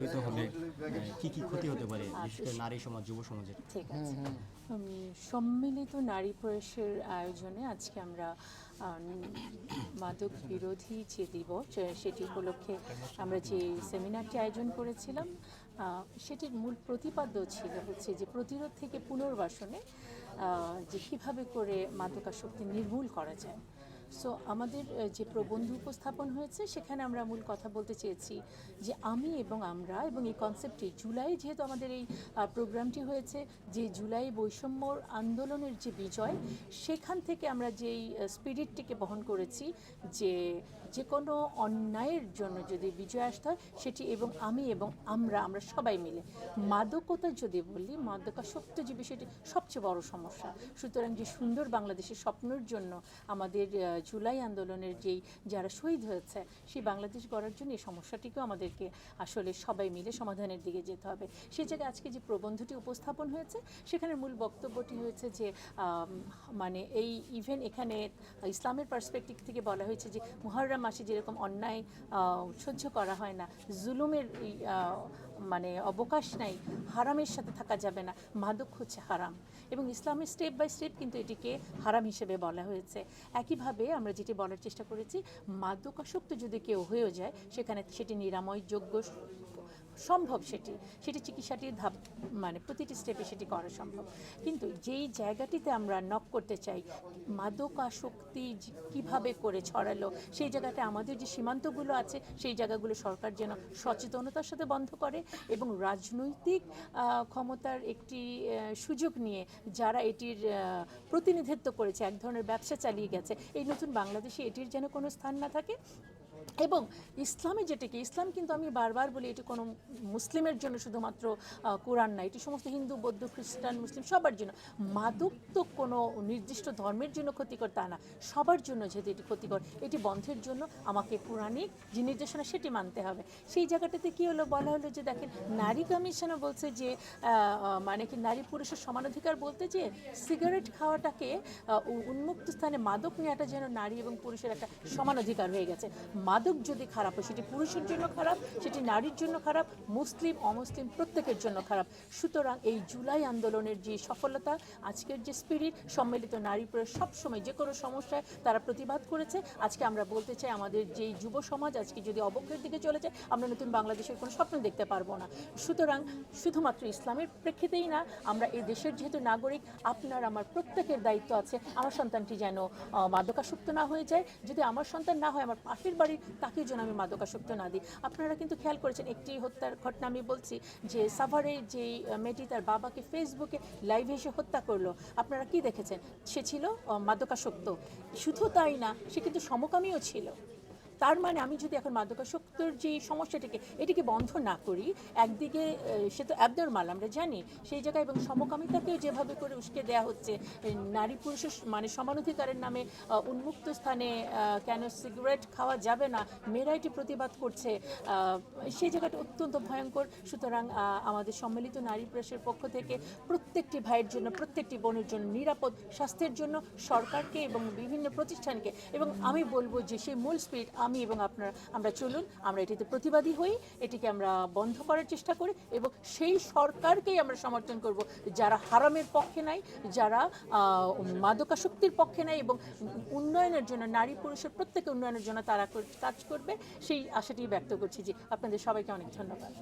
হলে কি কি ক্ষতি হতে পারে বিশেষ করে নারী সমাজ যুব সমাজের? ঠিক আছে। সম্মিলিত নারী প্রয়াসের আয়োজনে আজকে আমরা মাদক বিরোধী যে দিবস সেটি উপলক্ষে আমরা যে সেমিনারটি আয়োজন করেছিলাম আহ, সেটির মূল প্রতিপাদ্য ছিল হচ্ছে যে প্রতিরোধ থেকে পুনর্বাসনে আহ, যে কীভাবে করে মাদকাসক্তি নির্মূল করা যায়। সো আমাদের যে প্রবন্ধ উপস্থাপন হয়েছে, সেখানে আমরা মূল কথা বলতে চেয়েছি যে আমি এবং আমরা এবং এই কনসেপ্টটি জুলাই যেহেতু আমাদের এই প্রোগ্রামটি হয়েছে, যে জুলাই বৈষম্যর আন্দোলনের যে বিজয়, সেখান থেকে আমরা যেই স্পিরিটটিকে বহন করেছি যে যে কোনো অন্যায়ের জন্য যদি বিজয় আসতে হয়, সেটি এবং আমি এবং আমরা আমরা সবাই মিলে। মাদকতা যদি বলি মাদকাসক্ত যে বিষয়টি সবচেয়ে বড় সমস্যা। সুতরাং যে সুন্দর বাংলাদেশের স্বপ্নের জন্য আমাদের জুলাই আন্দোলনের যেই যারা শহীদ হয়েছে, সেই বাংলাদেশ গড়ার জন্য এই সমস্যাটিকেও আমাদেরকে আসলে সবাই মিলে সমাধানের দিকে যেতে হবে। সেই জায়গায় আজকে যে প্রবন্ধটি উপস্থাপন হয়েছে সেখানে মূল বক্তব্যটি হয়েছে যে মানে এই ইভেন এখানে ইসলামের পার্সপেক্টিভ থেকে বলা হয়েছে যে, মুহররম মাসে যেরকম অন্যায় সহ্য করা হয় না, জুলুমের মানে অবকাশ নাই, হারামের সাথে থাকা যাবে না, মাদক হচ্ছে হারাম। এবং ইসলামের স্টেপ বাই স্টেপ কিন্তু এটিকে হারাম হিসেবে বলা হয়েছে। একইভাবে আমরা যেটি বলার চেষ্টা করেছি মাদকাসক্ত যদি কেউ হয়েও যায় সেখানে সেটি নিরাময়যোগ্য সম্ভব সেটি সেটি চিকিৎসাটির ধাপ মানে প্রতিটি স্টেপে সেটি করা সম্ভব। কিন্তু যেই জায়গাটিতে আমরা নক করতে চাই, মাদকাসক্তি কীভাবে করে ছড়ালো, সেই জায়গাটা আমাদের যে সীমান্তগুলো আছে, সেই জায়গাগুলো সরকার যেন সচেতনতার সাথে বন্ধ করে এবং রাজনৈতিক ক্ষমতার একটি সুযোগ নিয়ে যারা এটির প্রতিনিধিত্ব করেছে, এক ধরনের ব্যবসা চালিয়ে গেছে, এই নতুন বাংলাদেশে এটির যেন কোনো স্থান না থাকে এবং ইসলামে যেটিকে, ইসলাম কিন্তু আমি বারবার বলি, এটি কোনো মুসলিমের জন্য শুধুমাত্র কোরআন না, এটি সমস্ত হিন্দু, বৌদ্ধ, খ্রিস্টান, মুসলিম সবার জন্য। মাদক তো কোনো নির্দিষ্ট ধর্মের জন্য ক্ষতিকর তা না। সবার জন্য যেহেতু এটি ক্ষতিকর, এটি বন্ধের জন্য আমাকে পুরাণিক যে নির্দেশনা সেটি মানতে হবে। সেই জায়গাটাতে কি হলো বলা হলো যে দেখেন নারী কমিশনও বলছে যে মানে কি নারী পুরুষের সমান অধিকার বলতে যে, সিগারেট খাওয়াটাকে উন্মুক্ত স্থানে মাদক নেওয়াটা যেন নারী এবং পুরুষের একটা সমান অধিকার হয়ে গেছে। মাদক যদি খারাপ হয়, সেটি পুরুষের জন্য খারাপ, সেটি নারীর জন্য খারাপ, মুসলিম, অমুসলিম, প্রত্যেকের জন্য খারাপ। সুতরাং এই জুলাই আন্দোলনের যে সফলতা, আজকের যে স্পিরিট সম্মিলিত নারী পুরুষ সবসময় যে কোনো সমস্যায় তারা প্রতিবাদ করেছে। আজকে আমরা বলতে চাই, আমাদের যেই যুব সমাজ আজকে যদি অবক্ষয়ের দিকে চলে যায়, আমরা নতুন বাংলাদেশের কোনো স্বপ্ন দেখতে পারব না। সুতরাং শুধুমাত্র ইসলামের প্রেক্ষিতেই না, আমরা এই দেশের যেহেতু নাগরিক, আপনার, আমার প্রত্যেকের দায়িত্ব আছে। আমার সন্তানটি যেন মাদকাসক্ত না হয়ে যায়। যদি আমার সন্তান না হয়, আমার পাশের বাড়ির তাকে যেন আমি মাদকাসক্ত না দিই। আপনারা কিন্তু খেয়াল করেছেন, একটি হত্যার ঘটনা আমি বলছি যে সাভারের যে মেয়েটি তার বাবাকে ফেসবুকে লাইভে এসে হত্যা করল। আপনারা কি দেখেছেন? সে ছিল মাদকাসক্ত। শুধু তাই না, সে কিন্তু সমকামীও ছিল। তার মানে আমি যদি এখন মাদকাসক্তর যে সমস্যাটিকে, এটিকে বন্ধ না করি, একদিকে সে তো অ্যাবনর্মাল আমরা জানি, সেই জায়গায় এবং সমকামিতাকেও যেভাবে করে উস্কে দেওয়া হচ্ছে নারী পুরুষের মানে সমান অধিকারের নামে উন্মুক্ত স্থানে কেন সিগারেট খাওয়া যাবে না, মেয়েরা এটি প্রতিবাদ করছে সেই জায়গাটা অত্যন্ত ভয়ঙ্কর। সুতরাং আমাদের সম্মিলিত নারী প্রেসের পক্ষ থেকে প্রত্যেকটি ভাইয়ের জন্য, প্রত্যেকটি বোনের জন্য নিরাপদ স্বাস্থ্যের জন্য সরকারকে এবং বিভিন্ন প্রতিষ্ঠানকে, এবং আমি বলব যে সেই মূল স্পিরিট আমি এবং আপনার, আমরা চলুন, আমরা এটিতে প্রতিবাদী হই, এটিকে আমরা বন্ধ করার চেষ্টা করি এবং সেই সরকারকেই আমরা সমর্থন করব, যারা হারামের পক্ষে নাই, যারা মাদকাসক্তির পক্ষে নাই এবং উন্নয়নের জন্য, নারী পুরুষের প্রত্যেকে উন্নয়নের জন্য তারা কাজ করবে, সেই আশাটি ব্যক্ত করছি যে আপনাদের সবাইকে অনেক ধন্যবাদ।